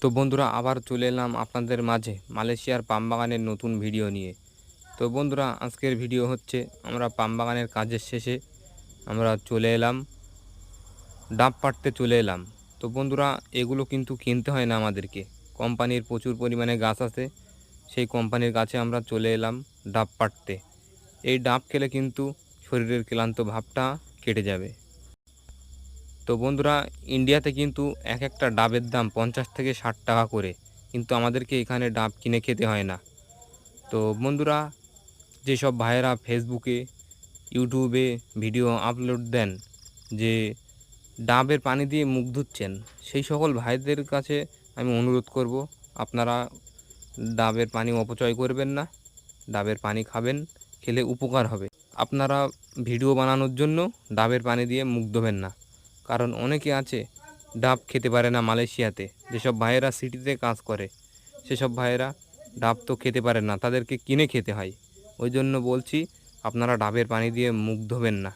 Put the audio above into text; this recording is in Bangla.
তো বন্ধুরা, আবার চলে এলাম আপনাদের মাঝে মালয়েশিয়ার পাম বাগানের নতুন ভিডিও নিয়ে। তো বন্ধুরা, আজকের ভিডিও হচ্ছে আমরা পাম বাগানের কাজের শেষে আমরা চলে এলাম, ডাব পাড়তে চলে এলাম। তো বন্ধুরা, এগুলো কিন্তু কিনতে হয় না আমাদেরকে। কোম্পানির প্রচুর পরিমাণে গাছ আছে, সেই কোম্পানির গাছে আমরা চলে এলাম ডাব পাটতে এই ডাব খেলে কিন্তু শরীরের ক্লান্ত ভাবটা কেটে যাবে। তো বন্ধুরা ইন্ডিয়াতে কিন্তু এক একটা ডাবের দাম পঞ্চাশ থেকে ষাট টাকা করে। কিন্তু আমাদেরকে এখানে ডাব কিনে খেতে হয় না। তো বন্ধুরা, যেসব ভাইয়েরা ফেসবুকে ইউটিউবে ভিডিও আপলোড দেন, যে ডাবের পানি দিয়ে মুখ ধুচ্ছেন, সেই সকল ভাইদের কাছে আমি অনুরোধ করব, আপনারা ডাবের পানি অপচয় করবেন না, ডাবের পানি খাবেন, খেলে উপকার হবে। আপনারা ভিডিও বানানোর জন্য ডাবের পানি দিয়ে মুখ ধোবেন না। কারণ অনেকে আছে, ডাব খেতে পারে না মালয়েশিয়াতে। যেসব ভাইয়েরা সিটিতে কাজ করে, সেসব ভাইয়েরা ডাব তো খেতে পারে না, তাদেরকে কিনে খেতে হয়। ওই জন্য বলছি, আপনারা ডাবের পানি দিয়ে মুখ ধোবেন না।